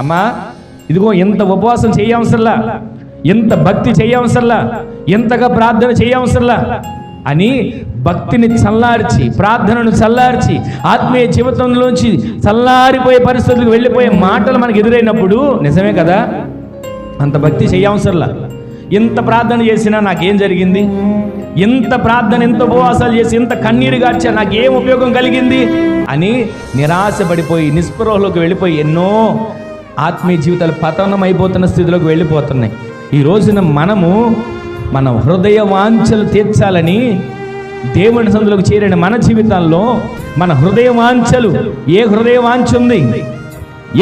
అమ్మా ఇదిగో ఎంత ఉపవాసం చేయవసరలా? ఎంత భక్తి చేయవసరలా? ఎంతగా ప్రార్థన చేయవసరలా? అని భక్తిని చల్లార్చి ప్రార్థనను చల్లార్చి ఆత్మీయ జీవితంలోంచి చల్లారిపోయే పరిస్థితులకు వెళ్ళిపోయే మాటలు మనకు ఎదురైనప్పుడు నిజమే కదా? అంత భక్తి చేయవసరలా? ఎంత ప్రార్థన చేసినా నాకేం జరిగింది? ఎంత ప్రార్థన ఎంత ఉపవాసాలు చేసి ఎంత కన్నీరు గార్చా నాకేం ఉపయోగం కలిగింది? అని నిరాశపడిపోయి నిస్పృహలోకి వెళ్ళిపోయి ఎన్నో ఆత్మీయ జీవితాలు పతనం అయిపోతున్న స్థితిలోకి వెళ్ళిపోతున్నాయి. ఈ రోజున మనము మన హృదయ వాంఛలు తీర్చాలని దేవుని సందులకు చేరిన మన జీవితాల్లో మన హృదయ వాంఛలు ఏ హృదయ వాంఛ ఉంది?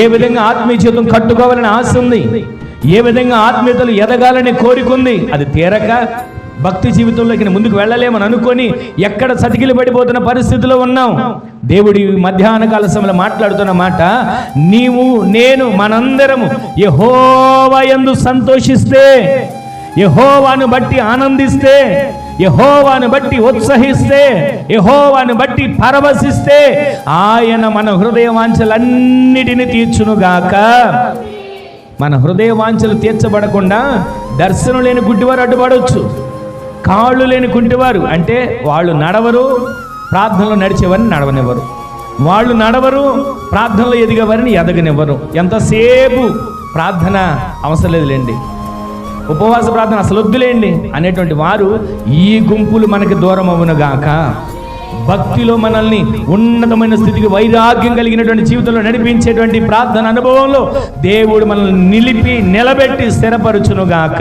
ఏ విధంగా ఆత్మీయ జీవితం కట్టుకోవాలని ఆశ ఉంది? ఏ విధంగా ఆత్మీయతలు ఎదగాలని కోరికుంది అది తీరక భక్తి జీవితంలోకి ముందుకు వెళ్ళలేమని అనుకొని ఎక్కడ సతికిలు పడిపోతున్న పరిస్థితిలో ఉన్నాం. దేవుడి మధ్యాహ్న కాల సమయంలో మాట్లాడుతున్న మాట నీవు నేను మనందరము యహోవయందు సంతోషిస్తే యహోవాను బట్టి ఆనందిస్తే యహోవాను బట్టి ఉత్సహిస్తే యహోవాను బట్టి పరవశిస్తే ఆయన మన హృదయ వాంఛలన్నిటిని తీర్చునుగాక. మన హృదయ వాంఛలు తీర్చబడకుండా దర్శనం లేని గుడ్డివారు అడ్డుపడవచ్చు కాళ్ళు లేని కుంటివారు అంటే వాళ్ళు నడవరు ప్రార్థనలో నడిచేవారిని నడవనివ్వరు. వాళ్ళు నడవరు ప్రార్థనలో ఎదిగేవారిని ఎదగనివ్వరు. ఎంతసేపు ప్రార్థన అవసరం లేదులేండి. ఉపవాస ప్రార్థన అసలు వద్దులేండి అనేటువంటి వారు ఈ గుంపులు మనకి దూరం అవునుగాక భక్తిలో మనల్ని ఉన్నతమైన స్థితికి వైరాగ్యం కలిగినటువంటి జీవితంలో నడిపించేటువంటి ప్రార్థన అనుభవంలో దేవుడు మనల్ని నిలిపి నిలబెట్టి స్థిరపరచునుగాక